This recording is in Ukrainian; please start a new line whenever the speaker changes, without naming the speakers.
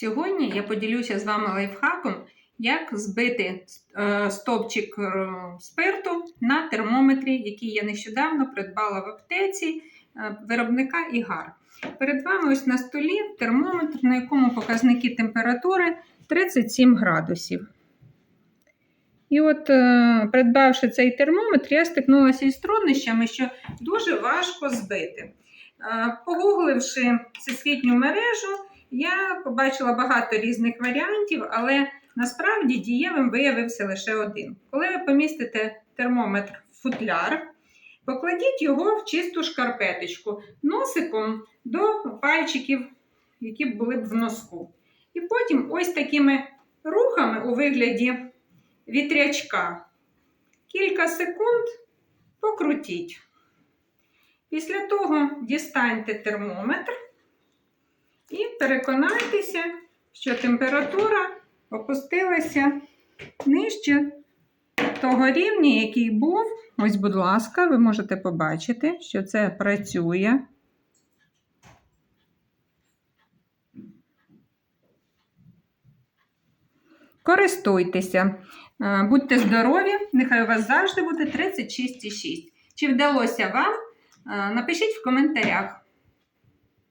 Сьогодні я поділюся з вами лайфхаком, як збити е, стовпчик е, спирту на термометрі, який я нещодавно придбала в аптеці е, виробника Ігар. Перед вами ось на столі термометр, на якому показники температури 37 градусів. І от, придбавши цей термометр, я стикнулася із труднощами, що дуже важко збити. Погугливши всесвітню мережу, я побачила багато різних варіантів, але насправді дієвим виявився лише один. Коли ви помістите термометр в футляр, покладіть його в чисту шкарпеточку носиком до пальчиків, які були б в носку. І потім ось такими рухами у вигляді вітрячка кілька секунд покрутіть. Після того дістаньте термометр і переконайтеся, що температура опустилася нижче того рівня, який був. Ось, будь ласка, ви можете побачити, що це працює. Користуйтеся, Е, будьте здорові, нехай у вас завжди буде 36,6. Чи вдалося вам? Е, Напишіть в коментарях.